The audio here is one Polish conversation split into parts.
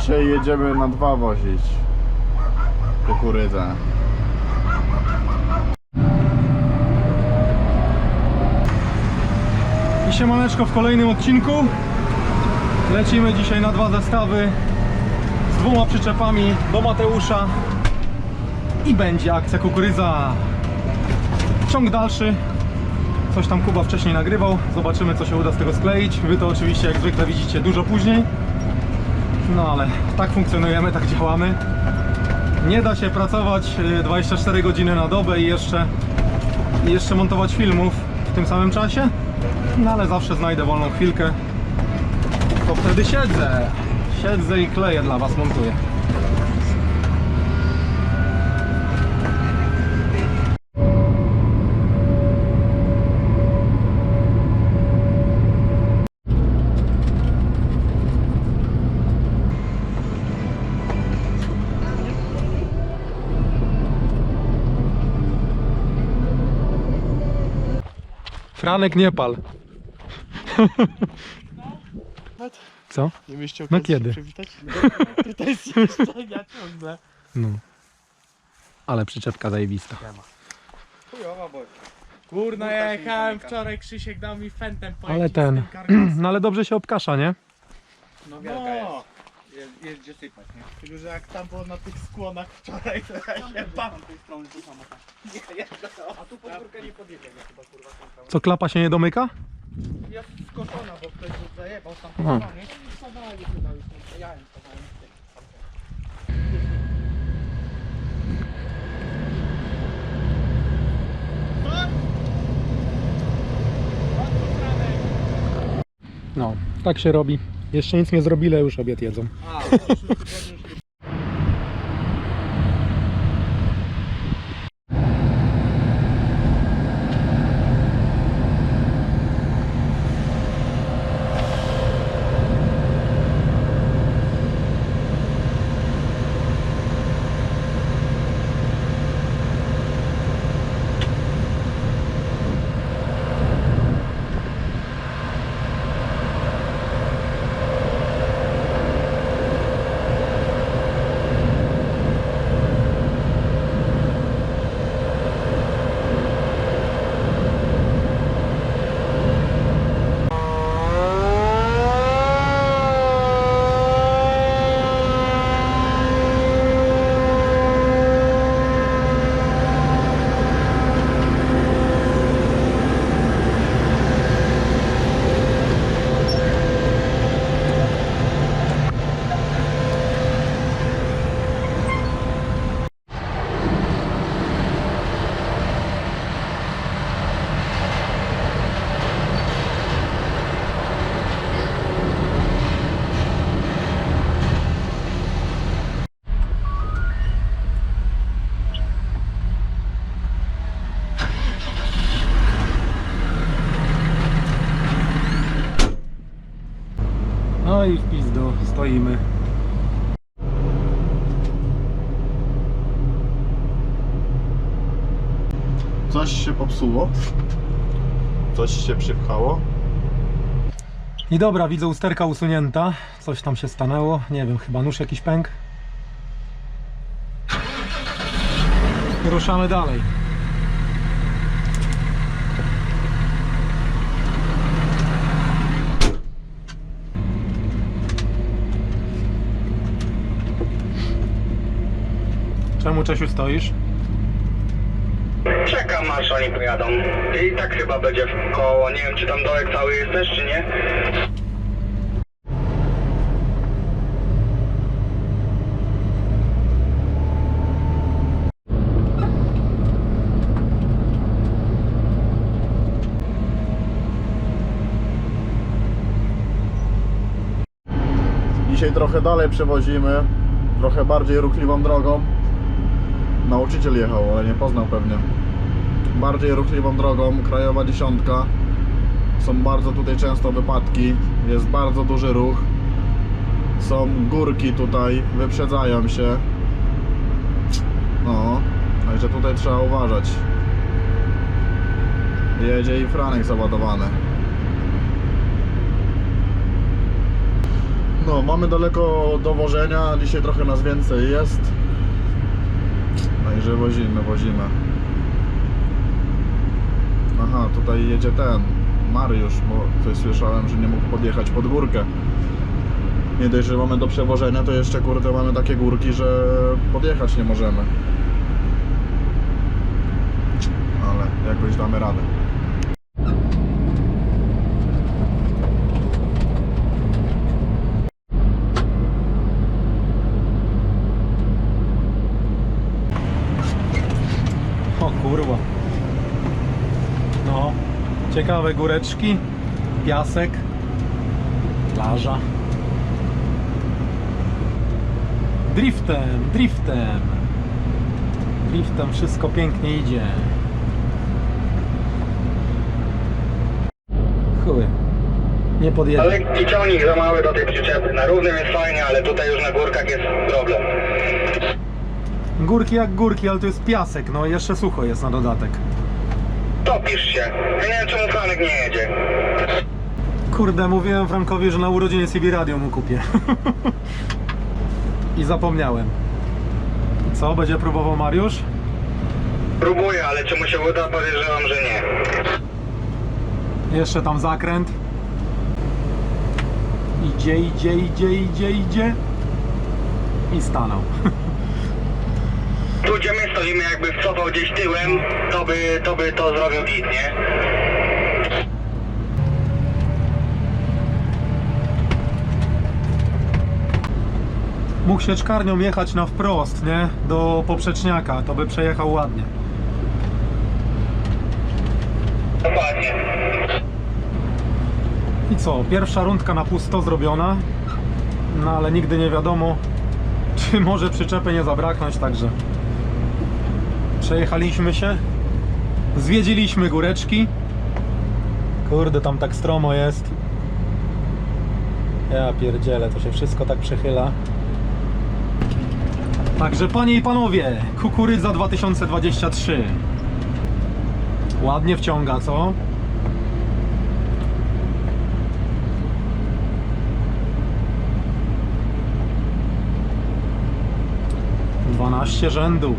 Dzisiaj jedziemy na dwa wozić kukurydzę. I siemaneczko w kolejnym odcinku. Lecimy dzisiaj na dwa zestawy z dwoma przyczepami do Mateusza i będzie akcja kukurydza. Ciąg dalszy. Coś tam Kuba wcześniej nagrywał. Zobaczymy co się uda z tego skleić. Wy to oczywiście jak zwykle widzicie dużo później. No ale tak funkcjonujemy, tak działamy. Nie da się pracować y, 24 godziny na dobę i jeszcze, jeszcze montować filmów w tym samym czasie. No ale zawsze znajdę wolną chwilkę. To wtedy siedzę. Siedzę i kleję dla Was, montuję. Franek nie pal. Co? Nie mieliście No okazji kiedy? się przywitać? Jest jeszcze, ja ciągle. No. Ale przyczepka zajebista. Chujowa boj. Kurna, ja jechałem wczoraj, Krzysiek dał mi fentem Ale ten. No ale dobrze się obkasza, nie? No wielka jest. Jest, jest gdzie sypać, nie? Tylko, że jak tam było na tych skłonach wczoraj, to ja się bałem. tej strony to samo tak. Nie, ja A tu podwórkę nie podjedziemy chyba, kurwa. tą Co klapa się nie domyka? Jest skoczona, bo ktoś już zajebał tam po Aha. stronie. I Wstawali chyba już, no, ja im wstawałem. No, tak się robi. Jeszcze nic nie zrobili, już obiad jedzą. A, No i w pizdu, stoimy. Coś się popsuło? Coś się przypchało? I dobra, widzę usterka usunięta. Coś tam się stanęło. Nie wiem, chyba nóż jakiś pęk. Ruszamy dalej. Czemu Czesiu stoisz? Czekam aż oni pojadą. I tak chyba będzie w koło. Nie wiem czy tam dołek cały jest też czy nie. Dzisiaj trochę dalej przewozimy, trochę bardziej ruchliwą drogą. Nauczyciel jechał, ale nie poznał pewnie. Bardziej ruchliwą drogą, krajowa dziesiątka. Są bardzo tutaj często wypadki, jest bardzo duży ruch. Są górki tutaj, wyprzedzają się. No, także tutaj trzeba uważać. Jedzie i Franek załadowany. No, mamy daleko do wożenia, dzisiaj trochę nas więcej jest. Także wozimy, wozimy. Aha, tutaj jedzie ten Mariusz, bo coś słyszałem, że nie mógł podjechać pod górkę. Nie dość, że mamy do przewożenia, to jeszcze kurde mamy takie górki, że podjechać nie możemy. Ale jakoś damy radę. O kurwa. No, ciekawe góreczki, piasek, plaża. Driftem, driftem. Driftem wszystko pięknie idzie. Chuj. Nie podjedzie. Lekki ciągnik za mały do tej przyczepy. Na równym jest fajnie, ale tutaj już na górkach jest problem. Górki jak górki, ale to jest piasek, no i jeszcze sucho jest na dodatek. Topisz się. Ja nie wiem czemu Franek nie jedzie. Kurde, mówiłem Frankowi, że na urodzinie sobie radio mu kupię. I zapomniałem. Co, będzie próbował Mariusz? Próbuję, ale czy mu się uda, podejrzewam, że nie. Jeszcze tam zakręt. Idzie, idzie, idzie, idzie, idzie. I stanął. Tu gdzie my stoimy, jakby wcofał gdzieś tyłem, to by to, by to zrobił git, nie? Mógł się czkarnią jechać na wprost, nie? Do poprzeczniaka, to by przejechał ładnie. Dokładnie. I co, pierwsza rundka na pusto zrobiona. No ale nigdy nie wiadomo, czy może przyczepy nie zabraknąć, także przejechaliśmy się. Zwiedziliśmy góreczki. Kurde, tam tak stromo jest. Ja pierdzielę, to się wszystko tak przechyla. Także panie i panowie, kukurydza 2023. Ładnie wciąga, co? Dwanaście rzędów.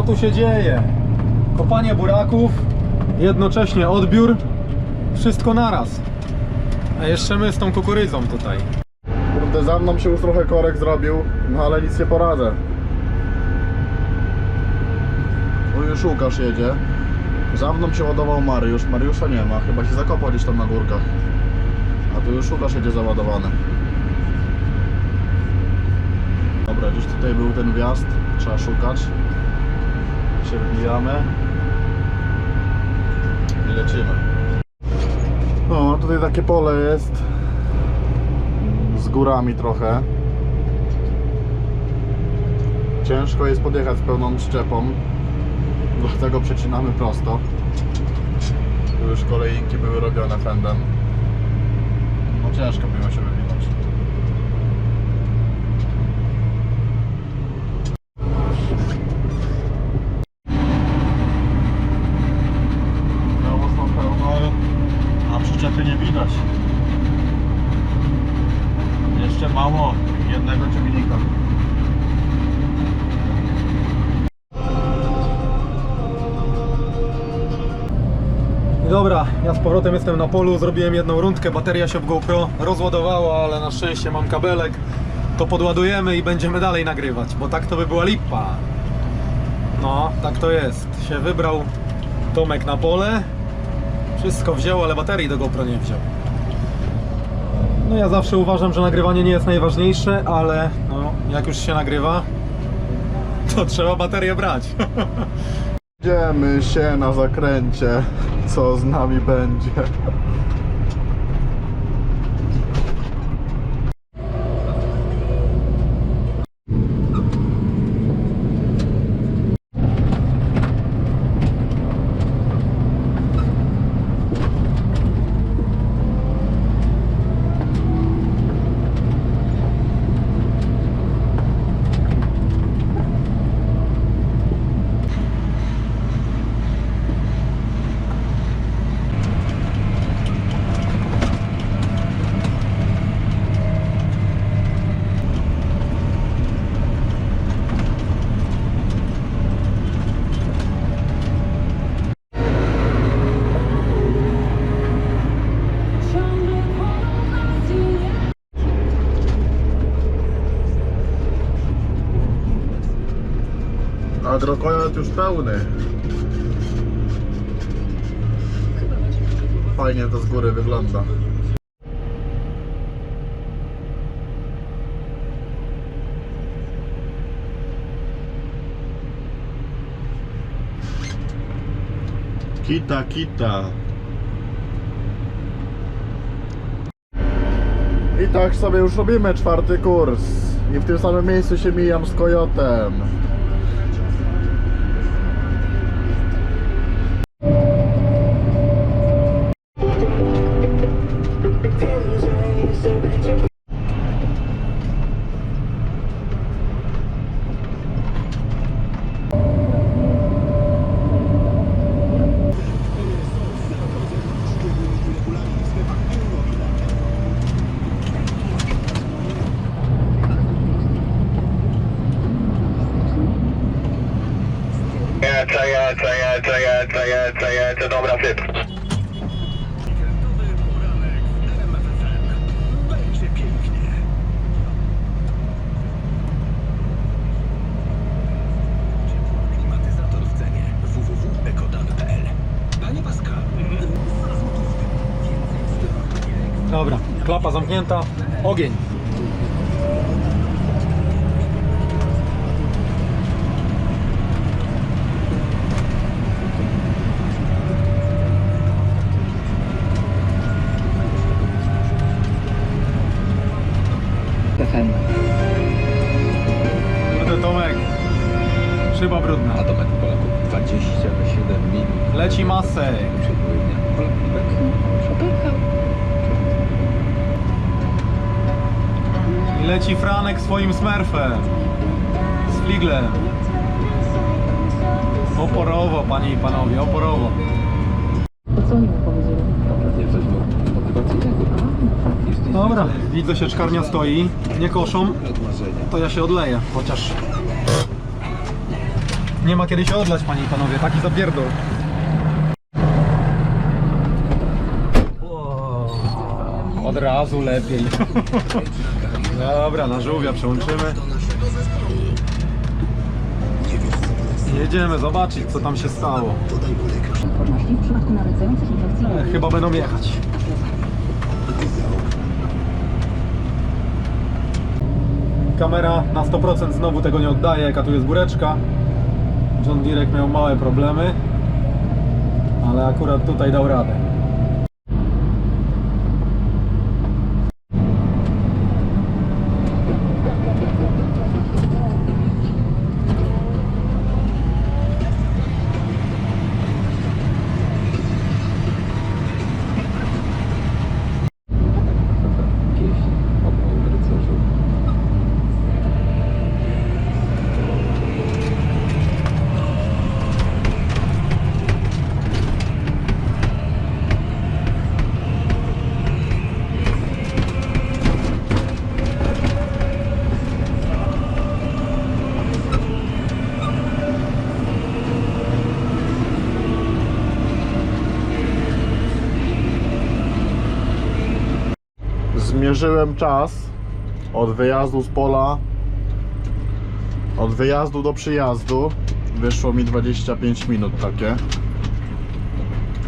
Co tu się dzieje? Kopanie buraków, jednocześnie odbiór, wszystko naraz. A jeszcze my z tą kukurydzą tutaj. Kurde, za mną się już trochę korek zrobił, no ale nic nie poradzę. Tu już Łukasz jedzie. Za mną się ładował Mariusz. Mariusza nie ma, chyba się zakopał gdzieś tam na górkach. A tu już Łukasz jedzie załadowany. Dobra, gdzieś tutaj był ten wjazd. Trzeba szukać. Wbijamy. I lecimy. No, tutaj takie pole jest z górami trochę. Ciężko jest podjechać z pełną szczepą, dlatego przecinamy prosto. Tu już kolejki były robione fendem. No ciężko było się powrotem jestem na polu, zrobiłem jedną rundkę, bateria się w GoPro rozładowała, ale na szczęście mam kabelek. To podładujemy i będziemy dalej nagrywać, bo tak to by była lipa. No, tak to jest. Się wybrał Tomek na pole, wszystko wziął, ale baterii do GoPro nie wziął. No ja zawsze uważam, że nagrywanie nie jest najważniejsze, ale no, jak już się nagrywa, to trzeba baterię brać. Idziemy się na zakręcie, co z nami będzie. Agrokojot już pełny. Fajnie to z góry wygląda. Kita, kita. I tak sobie już robimy czwarty kurs. I w tym samym miejscu się mijam z kojotem. Jeca, jeca, jeca, jeca, jeca, dobra syp. Dobra, klapa zamknięta, ogień. Franek swoim smurfem. Z fliglem. Oporowo, panie i panowie, oporowo. To co oni mu powiedzieli? Coś motywacyjnego. Dobra, widzę się czkarnia stoi, nie koszą, to ja się odleję, chociaż nie ma kiedy się odlać, panie i panowie, taki zapierdol. Od razu lepiej. Dobra, na żółwia przełączymy. Jedziemy zobaczyć, co tam się stało. E, Chyba będą jechać. Kamera na 100% znowu tego nie oddaje, jaka tu jest góreczka. John Direk miał małe problemy, ale akurat tutaj dał radę. Zmierzyłem czas od wyjazdu z pola, od wyjazdu do przyjazdu. Wyszło mi 25 minut takie.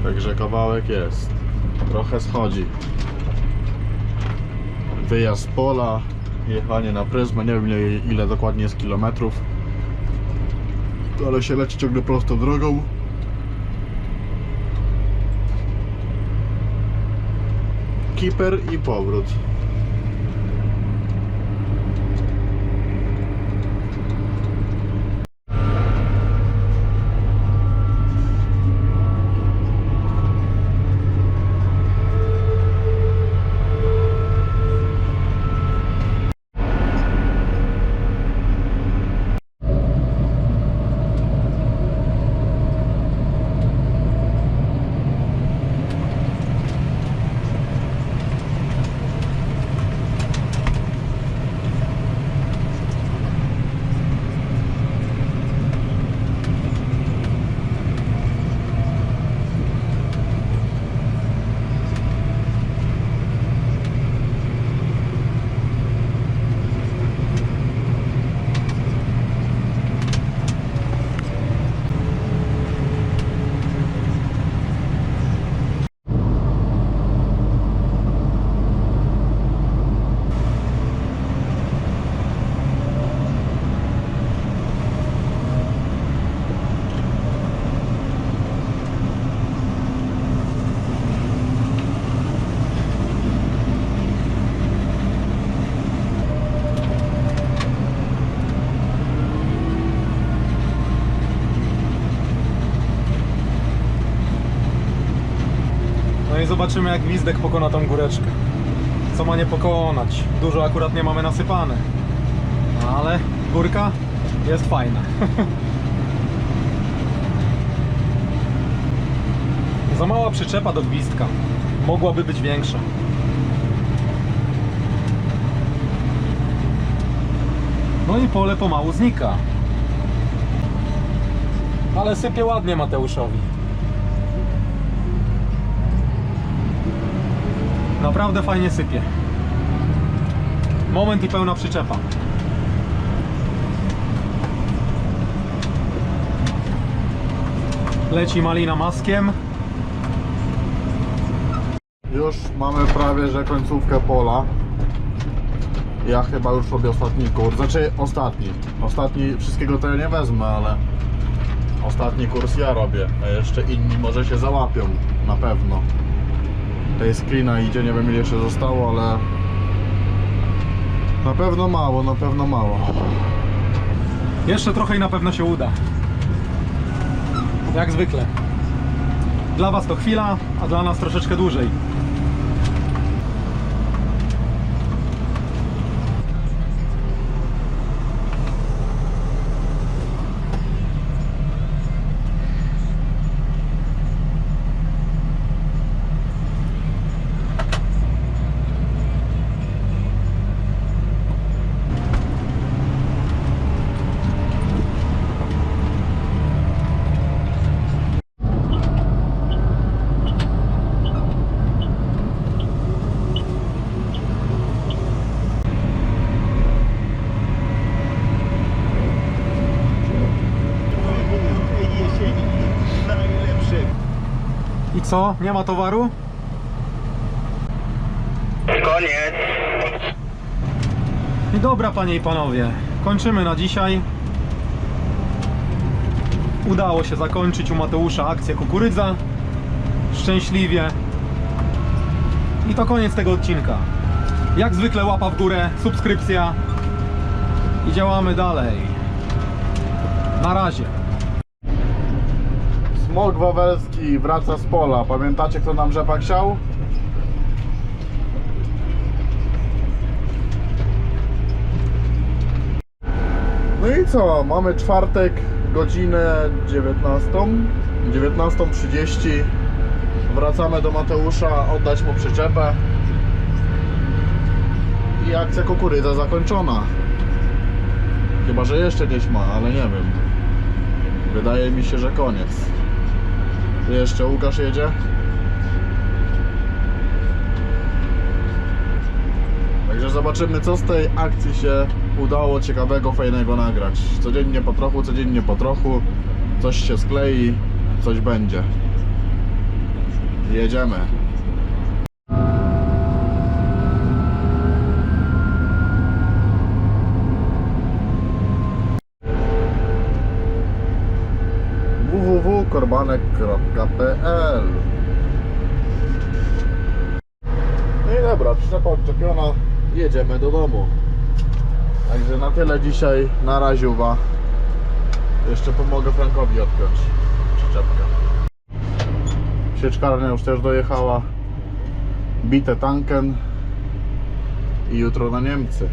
Także kawałek jest. Trochę schodzi. Wyjazd z pola, jechanie na pryzmę, nie wiem ile, ile dokładnie jest kilometrów. Ale się leci ciągle prostą drogą. Kiper i powrót. Zobaczymy jak gwizdek pokona tą góreczkę. Co ma nie pokonać? Dużo akurat nie mamy nasypane. Ale górka jest fajna. Za mała przyczepa do gwizdka. Mogłaby być większa. No i pole pomału znika. Ale sypie ładnie Mateuszowi. Naprawdę fajnie sypie. Moment i pełna przyczepa. Leci malina maskiem. Już mamy prawie że końcówkę pola. Ja chyba już robię ostatni kurs. Znaczy ostatni. Ostatni wszystkiego to ja nie wezmę, ale ostatni kurs ja robię. A jeszcze inni może się załapią. Na pewno. Tej screena idzie, nie wiem ile jeszcze zostało, ale na pewno mało, na pewno mało. Jeszcze trochę i na pewno się uda. Jak zwykle. Dla Was to chwila, a dla nas troszeczkę dłużej. I co? Nie ma towaru? Koniec. I dobra, panie i panowie, kończymy na dzisiaj. Udało się zakończyć u Mateusza akcję kukurydza. Szczęśliwie. I to koniec tego odcinka. Jak zwykle łapa w górę, subskrypcja i działamy dalej. Na razie. Smok wawelski wraca z pola. Pamiętacie kto nam rzepak siał? No i co? Mamy czwartek, godzinę 19. 19.30. Wracamy do Mateusza, oddać mu przyczepę. I akcja kukurydza zakończona. Chyba, że jeszcze gdzieś ma, ale nie wiem. Wydaje mi się, że koniec. Jeszcze Łukasz jedzie. Także zobaczymy, co z tej akcji się udało ciekawego, fajnego nagrać. Codziennie po trochu, codziennie po trochu. Coś się sklei, coś będzie. Jedziemy. Jedziemy do domu. Także na tyle dzisiaj, na raziuwa. Jeszcze pomogę Frankowi odpiąć przyczepkę. Sieczkarnia już też dojechała. Bite tanken i jutro na Niemcy.